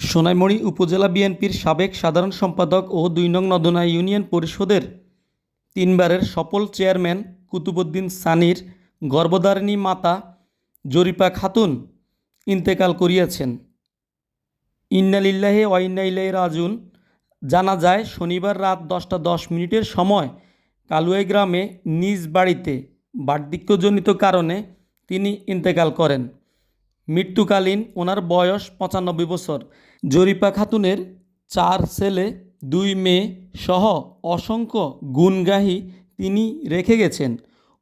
সোনাইমুড়ি উপজেলা বিএনপির সাবেক সাধারণ সম্পাদক ও দুই নং নদনা ইউনিয়ন পরিষদের তিনবারের সফল চেয়ারম্যান কুতুবুদ্দিন সানির গর্ভধারিণী মাতা জরিপা খাতুন ইন্তেকাল করিয়াছেন। ইন্নালিল্লাহে ওয়াইন্নাইলাই রাজুন জানা যায়, শনিবার রাত দশটা দশ মিনিটের সময় কালুয়াই গ্রামে নিজ বাড়িতে বার্ধক্যজনিত কারণে তিনি ইন্তেকাল করেন। মৃত্যুকালীন ওনার বয়স পঁচানব্বই বছর। জরিপা খাতুনের চার ছেলে, দুই মেয়ে সহ অসংখ্য গুণগাহী তিনি রেখে গেছেন।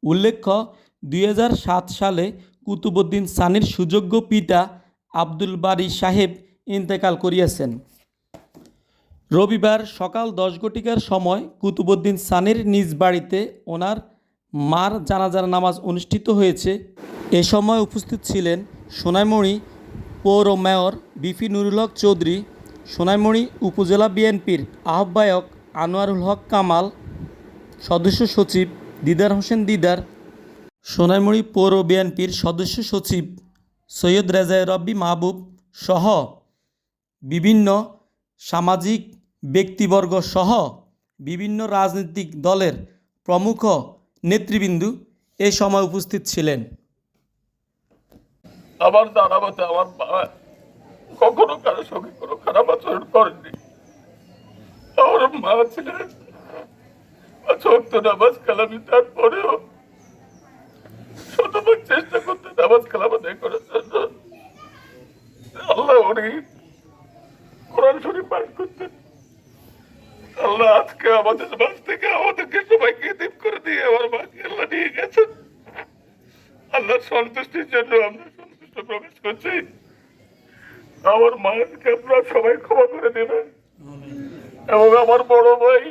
উল্লেখ্য, দুই হাজার সাত সালে কুতুবুদ্দিন সানির সুযোগ্য পিতা আব্দুল বারী সাহেব ইন্তেকাল করিয়াছেন। রবিবার সকাল দশ ঘটিকার সময় কুতুবুদ্দিন সানির নিজ বাড়িতে ওনার মার জানাজার নামাজ অনুষ্ঠিত হয়েছে। এ সময় উপস্থিত ছিলেন সোনাইমুড়ি পৌর মেয়র বিপি নুরুল হক চৌধুরী, সোনাইমুড়ি উপজেলা বিএনপির আহ্বায়ক আনোয়ারুল হক কামাল, সদস্য সচিব দিদার হোসেন দিদার, সোনাইমুড়ি পৌর বিএনপির সদস্য সচিব সৈয়দ রেজায় রব্বি মাহবুব সহ বিভিন্ন সামাজিক ব্যক্তিবর্গ সহ বিভিন্ন রাজনৈতিক দলের প্রমুখ নেতৃবৃন্দু এ সময় উপস্থিত ছিলেন। আমার দাঁড়াবাতে আমার মা কখনো কারোর সঙ্গে কোনো খারাপ আচরণ করেননি। আমার মা ছিলেন নামাজ তারপরেও শতভাগ চেষ্টা নামাজ করার জন্য। আল্লাহ উনি কোরআন শরীফ পাঠ করতেন। আল্লাহ আজকে আমাদের মাঝ থেকে আমাদেরকে সবাইকে দিপ করে দিয়ে আমার মাকে আল্লাহ নিয়ে গেছেন। আল্লাহর সন্তুষ্টির জন্য আমরা আমার মায়েরকে আপনারা সবাই ক্ষমা করে দেবেন। এবং আমার বড় ভাই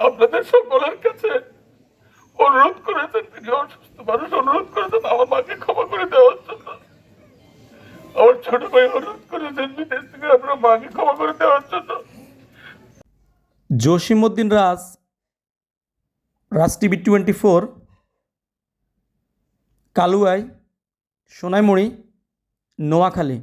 আপনাদের সকলের কাছে অনুরোধ করেছেন, তিনি অসুস্থ মানুষ, অনুরোধ করেছেন আমার মাকে ক্ষমা করে দেওয়ার জন্য। আমার ছোট ভাই অনুরোধ করেছেন, বিদেশ থেকে আপনার মাকে ক্ষমা করে দেওয়ার জন্য। Jasimuddin Raj Raj TV twenty four Kaluai Sonaimuri Noakhali.